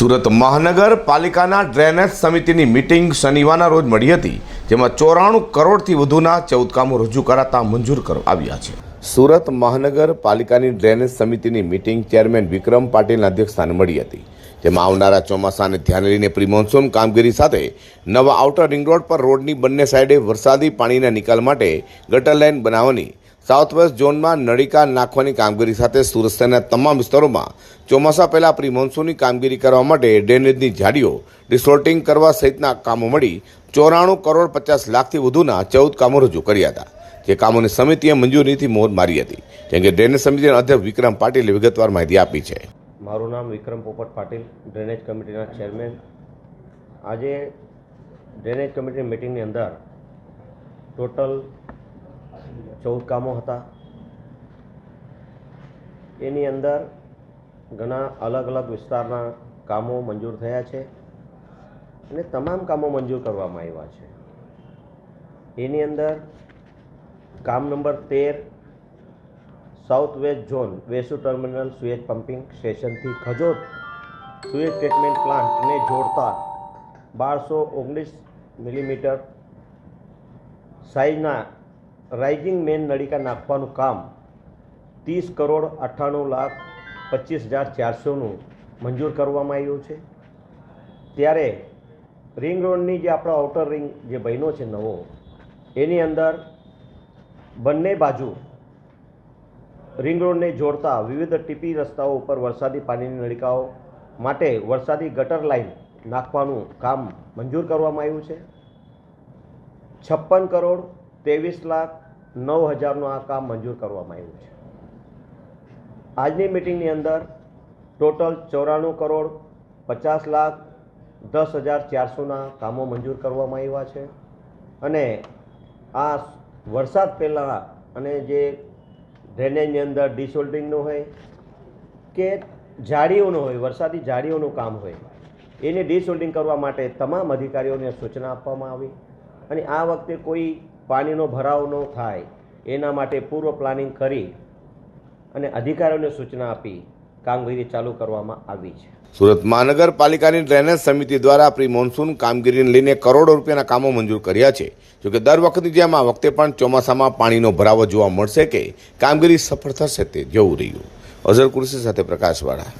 સુરત મહાનગરપાલિકાના ડ્રેનેજ સમિતિની મિટિંગ શનિવારના રોજ મળી હતી, જેમાં ચોરાણું કરોડથી વધુના ચૌદ કામો રજૂ કરાતા મંજૂર કરવામાં આવ્યા છે. સુરત મહાનગરપાલિકાની ડ્રેનેજ સમિતિની મિટિંગ ચેરમેન વિક્રમ પાટીલના અધ્યક્ષસ્થાને મળી હતી, જેમાં આવનારા ચોમાસાને ધ્યાને લઈને પ્રી મોન્સૂન કામગીરી સાથે નવા આઉટર રિંગ રોડ પર રોડની બંને સાઈડે વરસાદી પાણીના નિકાલ માટે ગટર લાઇન બનાવવાની સાઉથ વેસ્ટ ઝોનમાં નળીકા નાખવાની કામગીરી સાથે સુરત શહેરના તમામ વિસ્તારોમાં ચોમાસા પહેલા પ્રી મોન્સૂનની કામગીરી કરવા માટે ડ્રેનેજની જાડીઓ ડિસોલ્ટિંગ કરવા સહિતના કામો મળી ચોરાણું કરોડ પચાસ લાખથી વધુના ચૌદ કામો રજૂ કર્યા હતા, જે કામોની સમિતિએ મંજૂરીથી મોહર મારી હતી, જેમ કે ડ્રેનેજ સમિતિના અધ્યક્ષ વિક્રમ પાટીલે વિગતવાર માહિતી આપી છે. મારું નામ વિક્રમ પોપટ પાટીલ, ડ્રેનેજ કમિટીના ચેરમેન. આજે ડ્રેનેજ કમિટીની મિટિંગની અંદર ટોટલ ચૌદ કામો હતા. એની અંદર ઘણા અલગ અલગ વિસ્તારના કામો મંજૂર થયા છે અને તમામ કામો મંજૂર કરવામાં આવ્યા છે. એની અંદર કામ નંબર તેર south west zone Vesu terminal sewage pumping સ્ટેશનથી ખજોદ સુએજ ટ્રીટમેન્ટ પ્લાન્ટને જોડતા બારસો ઓગણીસ મિલીમીટર સાઇઝના રાઇઝિંગ મેન નળિકા નાખવાનું કામ ત્રીસ કરોડ અઠ્ઠાણું લાખ પચીસ હજાર ચારસોનું મંજૂર કરવામાં આવ્યું છે. ત્યારે રિંગ રોડની જે આપણો આઉટર રિંગ જે બન્યો છે નવો, એની અંદર બંને બાજુ રિંગ રોડને જોડતા વિવિધ ટીપી રસ્તાઓ ઉપર વરસાદી પાણીની નળિકાઓ માટે વરસાદી ગટર લાઇન નાખવાનું કામ મંજૂર કરવામાં આવ્યું છે. છપ્પન કરોડ ત્રેવીસ લાખ નવ હજારનું આ કામ મંજૂર કરવામાં આવ્યું છે. આજની મિટિંગની અંદર ટોટલ ચોરાણું કરોડ પચાસ લાખ દસ હજાર ચારસોના કામો મંજૂર કરવામાં આવ્યા છે. અને આ વરસાદ પહેલાં અને જે ડ્રેનેજની અંદર ડિસોલ્ડિંગનું હોય કે જાળીઓનું હોય, વરસાદી જાળીઓનું કામ હોય, એને ડિસોલ્ડિંગ કરવા માટે તમામ અધિકારીઓને સૂચના આપવામાં આવી. અને આ વખતે કોઈ પાણીનો ભરાવ ન થાય, એના માટે પૂર્વ પ્લાનિંગ કરી અને અધિકારીઓને સૂચના આપી કામગીરી ચાલુ કરવામાં આવી છે. સુરત મહાનગરપાલિકાની ડ્રેનેજ સમિતિ દ્વારા પ્રી મોન્સૂન કામગીરીને લઈને કરોડો રૂપિયાના કામો મંજૂર કર્યા છે. જોકે દર વખતની જેમ આ વખતે પણ ચોમાસામાં પાણીનો ભરાવો જોવા મળશે કે કામગીરી સફળ થશે તે જોવું રહ્યું. અઝર કુર્સી સાથે પ્રકાશવાળા